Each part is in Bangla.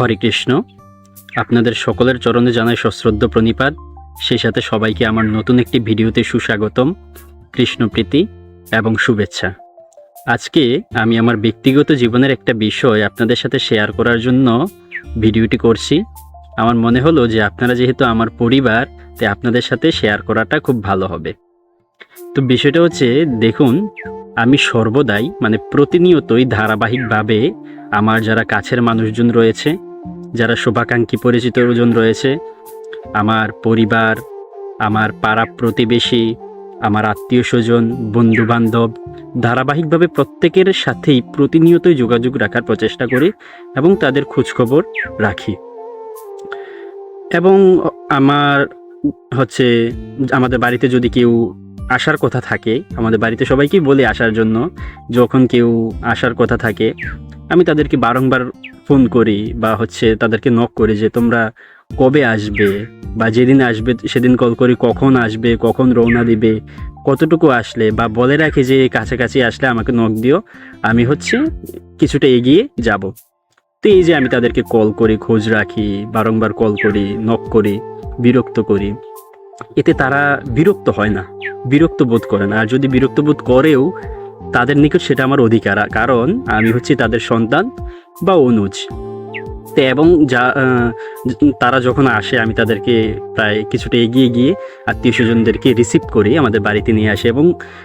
হরে কৃষ্ণ। আপনাদের সকলের চরণে জানাই সশ্রদ্ধ প্রণিপাত। সেই সাথে সবাইকে আমার নতুন একটি ভিডিওতে সুস্বাগতম কৃষ্ণপ্রীতি এবং শুভেচ্ছা। আজকে আমি আমার ব্যক্তিগত জীবনের একটা বিষয় আপনাদের সাথে শেয়ার করার জন্য ভিডিওটি করছি। আমার মনে হলো যে আপনারা যেহেতু আমার পরিবার, তাই আপনাদের সাথে শেয়ার করাটা খুব ভালো হবে। তো বিষয়টা হচ্ছে, দেখুন, আমি সর্বদাই মানে প্রতিনিয়তই ধারাবাহিকভাবে আমার যারা কাছের মানুষজন রয়েছে, যারা শুভাকাঙ্ক্ষী পরিচিতজন রয়েছে, আমার পরিবার, আমার পাড়া প্রতিবেশী, আমার আত্মীয় স্বজন বন্ধু বান্ধব ধারাবাহিকভাবে প্রত্যেকের সাথেই প্রতিনিয়তই যোগাযোগ রাখার প্রচেষ্টা করি এবং তাদের খোঁজখবর রাখি। এবং আমার হচ্ছে, আমাদের বাড়িতে যদি কেউ আসার কথা থাকে, আমাদের বাড়িতে সবাইকেই বলে আসার জন্য, যখন কেউ আসার কথা থাকে আমি তাদেরকে বারংবার ফোন করি বা হচ্ছে তাদেরকে নক করি যে, তোমরা কবে আসবে? বা যেদিন আসবে, সেদিন কল করি, কখন আসবে? কখন রওনা দিবে? কতটুকু আসলে? বা বলে রাখি যে কাছাকাছি আসলে আমাকে নক দিও। আমি হচ্ছে কিছুটা এগিয়ে যাব। তো এই যে আমি তাদেরকে কল করি, খোঁজ রাখি, বারংবার কল করি নক করি, বিরক্ত করি। এতে তারা বিরক্ত হয় না। বিরক্ত বোধ করে না। আর যদি বিরক্ত বোধ করেও তাদের নিকট সেটা আমার অধিকার। কারণ আমি হচ্ছি তাদের সন্তান বা অনুজ। এবং যা তারা যখন আসে, আমি তাদেরকে প্রায় কিছুটা এগিয়ে গিয়ে আত্মীয় স্বজনদেরকে রিসিভ করি, আমাদের বাড়িতে নিয়ে আসে এবং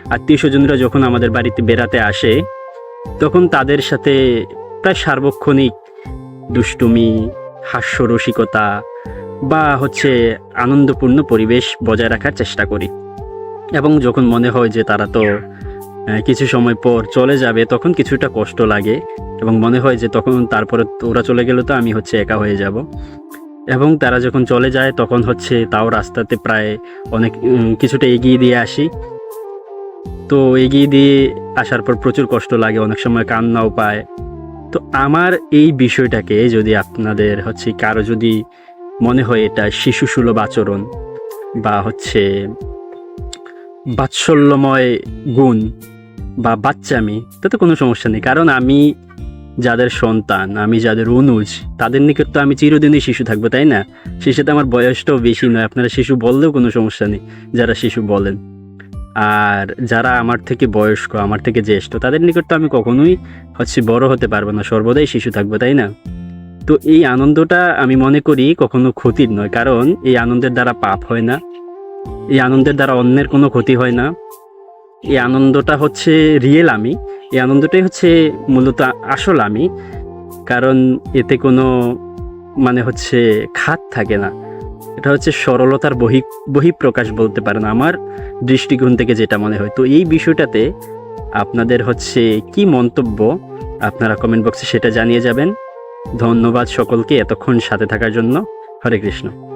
আত্মীয় স্বজনরা যখন আমাদের বাড়িতে বেড়াতে আসে, তখন তাদের সাথে প্রায় সার্বক্ষণিক দুষ্টুমি, হাস্যরসিকতা বা হচ্ছে আনন্দপূর্ণ পরিবেশ বজায় রাখার চেষ্টা করি। এবং যখন মনে হয় যে তারা তো কিছু সময় পর চলে যাবে, তখন কিছুটা কষ্ট লাগে এবং মনে হয় যে তখন তারপরে ওরা চলে গেলে তো আমি হচ্ছে একা হয়ে যাব। এবং তারা যখন চলে যায়, তখন হচ্ছে তাও রাস্তাতে প্রায় অনেক কিছুটা এগিয়ে দিয়ে আসি। তো এগিয়ে দিয়ে আসার পর প্রচুর কষ্ট লাগে, অনেক সময় কান্নাও পায়। তো আমার এই বিষয়টাকে যদি আপনাদের হচ্ছে কারও যদি মনে হয় এটা শিশু সুলভ আচরণ বা হচ্ছে বাৎসল্যময় গুণ বা বাচ্চামি তাতে কোনো সমস্যা নেই। কারণ আমি যাদের সন্তান, আমি যাদের অনুজ, তাদের নিকট তো আমি চিরদিনই শিশু থাকব, তাই না? শিশুতে আমার বয়সটাও বেশি নয়, আপনারা শিশু বললেও কোনো সমস্যা নেই, যারা শিশু বলেন। আর যারা আমার থেকে বয়স্ক, আমার থেকে জ্যেষ্ঠ, তাদের নিকট তো আমি কখনোই হচ্ছে বড় হতে পারব না, সর্বদাই শিশু থাকব, তাই না? তো এই আনন্দটা আমি মনে করি কখনো ক্ষতির নয়, কারণ এই আনন্দের দ্বারা পাপ হয় না, এই আনন্দের দ্বারা অন্যের কোনো ক্ষতি হয় না। এই আনন্দটা হচ্ছে রিয়েল আমি। এই আনন্দটাই হচ্ছে মূলত আসল আমি। কারণ এতে কোনো মানে হচ্ছে খাত থাকে না। এটা হচ্ছে সরলতার বহি, বহিঃপ্রকাশ বলতে পারেন আমার দৃষ্টিকোণ থেকে যেটা মনে হয়। তো এই বিষয়টাতে আপনাদের হচ্ছে কি মন্তব্য আপনারা কমেন্ট বক্সে সেটা জানিয়ে যাবেন। ধন্যবাদ সকলকে এতক্ষণ সাথে থাকার জন্য। হরে কৃষ্ণ।